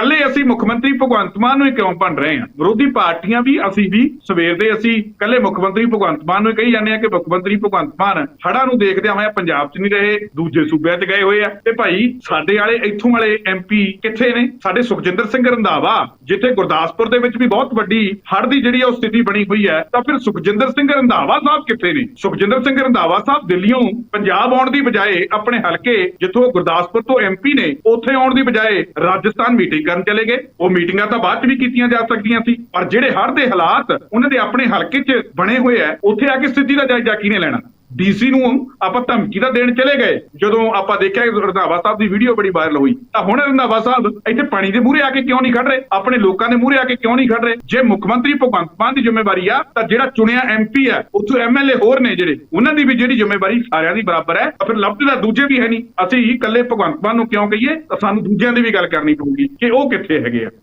ਕੱਲੇ ਅਸੀਂ ਮੁੱਖ ਮੰਤਰੀ ਭਗਵੰਤ ਮਾਨ ਨੂੰ ਹੀ ਕਿਉਂ ਬਣ ਰਹੇ ਹਾਂ? ਵਿਰੋਧੀ ਪਾਰਟੀਆਂ ਵੀ ਅਸੀਂ ਵੀ ਸਵੇਰ ਦੇ ਅਸੀਂ ਕੱਲੇ ਮੁੱਖ ਮੰਤਰੀ ਭਗਵੰਤ ਮਾਨ ਨੂੰ ਕਹੀ ਜਾਂਦੇ ਆ ਕਿ ਮੁੱਖ ਮੰਤਰੀ ਭਗਵੰਤ ਮਾਨ ਹੜ੍ਹਾਂ ਨੂੰ ਦੇਖਦਿਆਂ ਹੋਇਆ ਪੰਜਾਬ 'ਚ ਨਹੀਂ ਰਹੇ, ਦੂਜੇ ਸੂਬਿਆਂ 'ਚ ਗਏ ਹੋਏ ਆ। ਤੇ ਭਾਈ ਸਾਡੇ ਵਾਲੇ, ਇੱਥੋਂ ਵਾਲੇ ਐਮਪੀ ਕਿੱਥੇ ਨੇ? ਸਾਡੇ ਸੁਖਜਿੰਦਰ ਸਿੰਘ ਰੰਧਾਵਾ, ਜਿੱਥੇ ਗੁਰਦਾਸਪੁਰ ਦੇ ਵਿੱਚ ਵੀ ਬਹੁਤ ਵੱਡੀ ਹੜ ਦੀ ਜਿਹੜੀ ਉਹ ਸਥਿਤੀ ਬਣੀ ਹੋਈ ਹੈ ਤਾਂ ਫਿਰ ਸੁਖਜਿੰਦਰ ਸਿੰਘ ਰੰਧਾਵਾ ਸਾਹਿਬ ਕਿੱਥੇ ਨੇ? ਸੁਖਜਿੰਦਰ ਸਿੰਘ ਰੰਧਾਵਾ ਸਾਹਿਬ ਦਿੱਲੀੋਂ ਪੰਜਾਬ ਆਉਣ ਦੀ ਬਜਾਏ ਆਪਣੇ ਹਲਕੇ ਜਿੱਥੋਂ ਗੁਰਦਾਸਪੁਰ ਤੋਂ ਐਮਪੀ ਨੇ, ਉੱਥੇ ਆਉਣ ਦੀ ਬਜਾਏ ਰਾਜਸਥਾਨ ਮੀਟਿੰਗ ਕਰਨ ਚਲੇ ਗਏ। ਉਹ ਮੀਟਿੰਗਾਂ ਤਾਂ ਬਾਅਦ ਚ ਵੀ ਕੀਤੀਆਂ ਜਾ ਸਕਦੀਆਂ ਸੀ, ਪਰ ਜਿਹੜੇ ਹੜ੍ਹ ਦੇ ਹਾਲਾਤ, ਉਹਨਾਂ ਦੇ ਆਪਣੇ ਹਲਕੇ 'ਚ ਬਣੇ ਹੋਏ ਆ, ਉੱਥੇ ਆ ਕੇ ਸਿੱਧੀ ਦਾ ਜਾਇਜ਼ਾ ਕਿਹਨੇ ਲੈਣਾ? ਡੀਸੀ ਨੂੰ ਆਪਾਂ ਧਮਕੀ ਦਾ ਦੇਣ ਚਲੇ ਗਏ। ਜਦੋਂ ਆਪਾਂ ਦੇਖਿਆ ਕਿ ਰੰਧਾਵਾ ਸਾਹਿਬ ਦੀ ਵੀਡੀਓ ਬੜੀ ਵਾਇਰਲ ਹੋਈ, ਤਾਂ ਹੁਣ ਰੰਧਾਵਾ ਸਾਹਿਬ ਇੱਥੇ ਪਾਣੀ ਦੇ ਮੂਹਰੇ ਆ ਕੇ ਕਿਉਂ ਨਹੀਂ ਖੜ ਰਹੇ? ਆਪਣੇ ਲੋਕਾਂ ਦੇ ਮੂਹਰੇ ਆ ਕੇ ਕਿਉਂ ਨਹੀਂ ਖੜ ਰਹੇ? ਜੇ ਮੁੱਖ ਮੰਤਰੀ ਭਗਵੰਤ ਮਾਨ ਦੀ ਜ਼ਿੰਮੇਵਾਰੀ ਆ, ਤਾਂ ਜਿਹੜਾ ਚੁਣਿਆ ਐਮਪੀ ਆ, ਉੱਥੋਂ ਐਮਐਲਏ ਹੋਰ ਨੇ ਜਿਹੜੇ, ਉਹਨਾਂ ਦੀ ਵੀ ਜਿਹੜੀ ਜ਼ਿੰਮੇਵਾਰੀ ਸਾਰਿਆਂ ਦੀ ਬਰਾਬਰ ਹੈ ਫਿਰ ਲੱਭਦੇ ਤਾਂ ਦੂਜੇ ਵੀ ਹੈ ਨਹੀਂ। ਅਸੀਂ ਇਕੱਲੇ ਭਗਵੰਤ ਮਾਨ ਨੂੰ ਕਿਉਂ ਕਹੀਏ? ਤਾਂ ਸਾਨੂੰ ਦੂਜਿਆਂ ਦੀ ਵੀ ਗੱਲ ਕਰਨੀ ਪਊਗੀ ਕਿ ਉਹ ਕਿੱਥੇ ਹੈਗੇ ਆ।